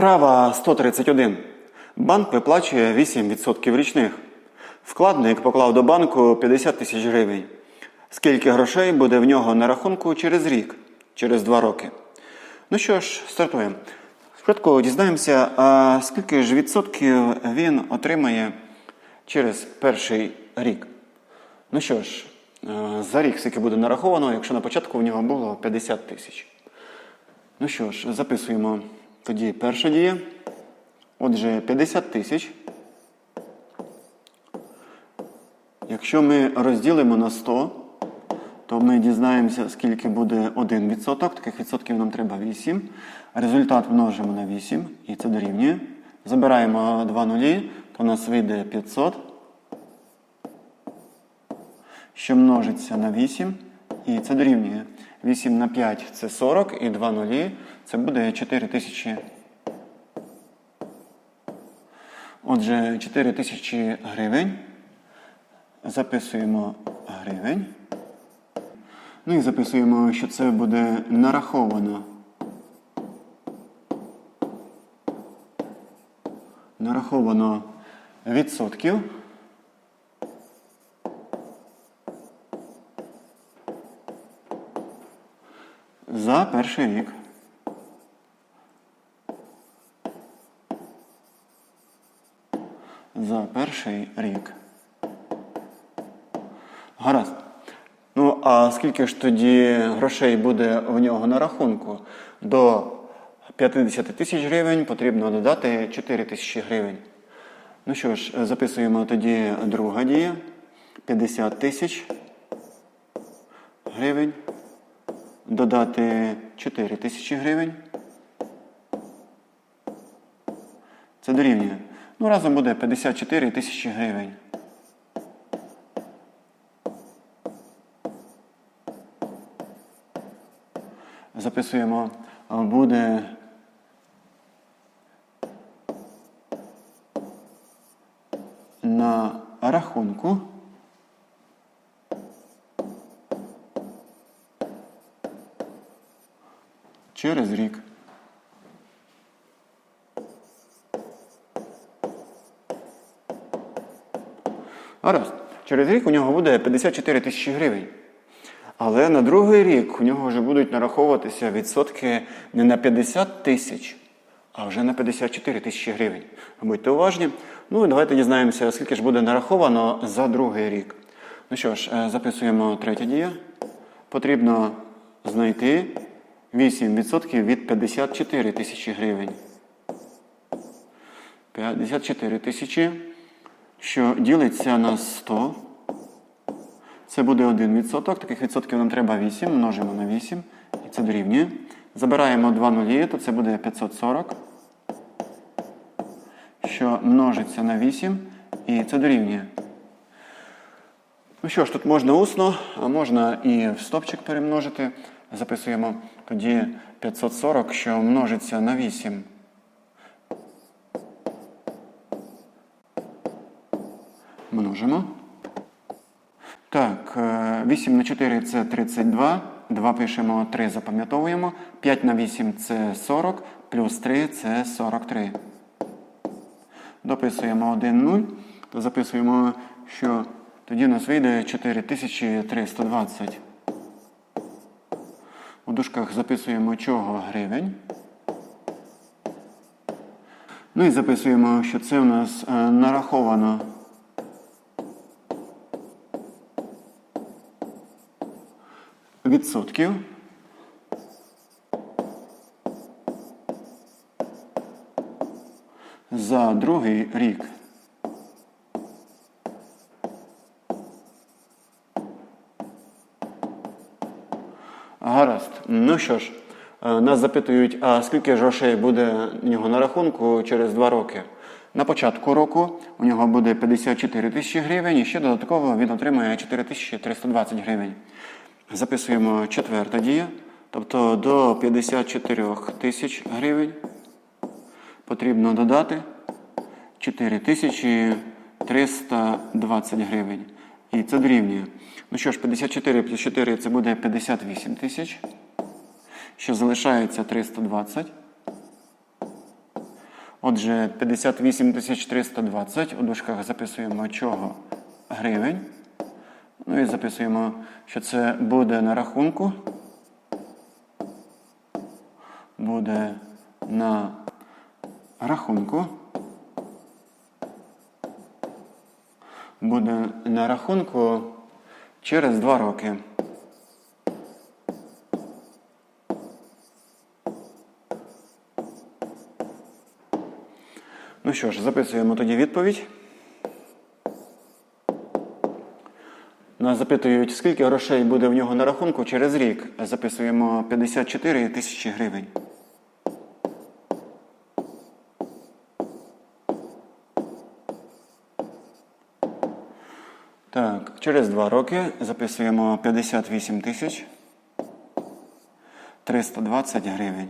Вправа 131. Банк виплачує 8% річних. Вкладник поклав до банку 50 тисяч гривень. Скільки грошей буде в нього на рахунку через рік, через два роки? Ну що ж, стартуємо. Спочатку дізнаємося, а скільки ж відсотків він отримає через перший рік. Ну що ж, е, за рік скільки буде нараховано, якщо на початку в нього було 50 тисяч. Ну що ж, записуємо тоді перша дія. Отже, 50 тисяч. Якщо ми розділимо на 100, то ми дізнаємося, скільки буде 1%. Таких відсотків нам треба 8. Результат множимо на 8 і це дорівнює. Забираємо 2 нулі, то у нас вийде 500, що множиться на 8. І це дорівнює. 8 на 5 це 40 і 2 нулі. Це буде 4 тисячі. Отже, 4 тисячі гривень. Записуємо гривень. Ну і записуємо, що це буде нараховано. Нараховано відсотків. За перший рік. За перший рік. Гаразд. Ну, а скільки ж тоді грошей буде в нього на рахунку? До 50 тисяч гривень потрібно додати 4 тисячі гривень. Ну що ж, записуємо тоді друга дія. 50 тисяч гривень. Додати 4 тисячі гривень. Це дорівнює. Ну, разом буде 54 тисячі гривень. Записуємо, буде Через рік. Гаразд. Через рік у нього буде 54 тисячі гривень. Але на другий рік у нього вже будуть нараховуватися відсотки не на 50 тисяч, а вже на 54 тисячі гривень. Будьте уважні. Ну і давайте дізнаємося, скільки ж буде нараховано за другий рік. Ну що ж, е, записуємо третя дія. Потрібно знайти 8% від 54 тисячі гривень. 54 тисячі, що ділиться на 100. Це буде 1%. Таких відсотків нам треба 8. Множимо на 8. І це дорівнює. Забираємо 2 нулі, то це буде 540. Що множиться на 8. І це дорівнює. Ну що ж, тут можна усно, а можна і в стопчик перемножити. Записуємо тоді 540, що множиться на 8. Множимо. Так, е, 8 на 4 це 32. 2 пишемо, 3 запам'ятовуємо. 5 на 8 це 40, плюс 3 це 43. Дописуємо 1 0, то записуємо, що тоді у нас вийде 4320. Дужках записуємо чого гривень. Ну і записуємо, що це у нас е, нараховано. відсотків. За другий рік. Гаразд. Ну що ж, е, нас запитують, а скільки грошей буде в нього на рахунку через два роки. На початку року у нього буде 54 тисячі гривень, і ще додатково він отримає 4320 гривень. Записуємо четверта дія, тобто до 54 тисяч гривень потрібно додати 4320 гривень. І це дорівнює. Ну що ж, 54 плюс 4 це буде 58 тисяч. Що залишається 320. Отже, 58 320 у дужках записуємо чого гривень. Ну і записуємо, що це буде на рахунку. Буде на рахунку. Буде на рахунку через 2 роки. Ну що ж, записуємо тоді відповідь. Нас запитують, скільки грошей буде в нього на рахунку через рік. Записуємо 54 тисячі гривень. Так, через два роки записуємо 58 тисяч 320 гривень.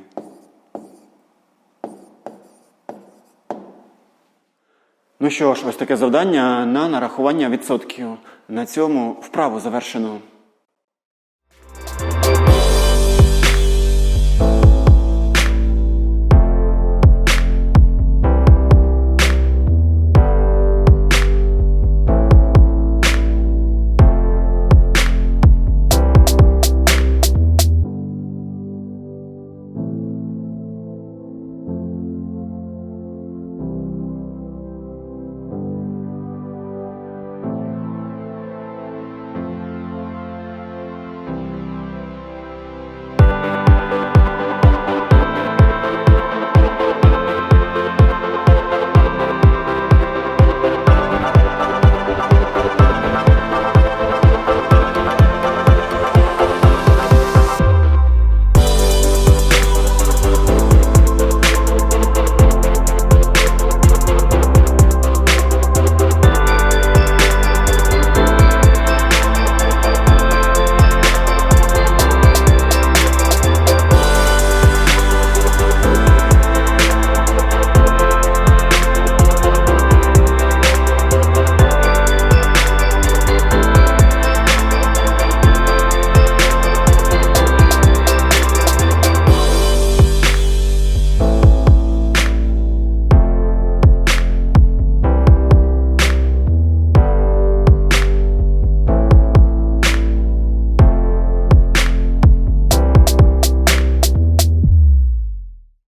Ну що ж, ось таке завдання на нарахування відсотків. На цьому вправу завершено.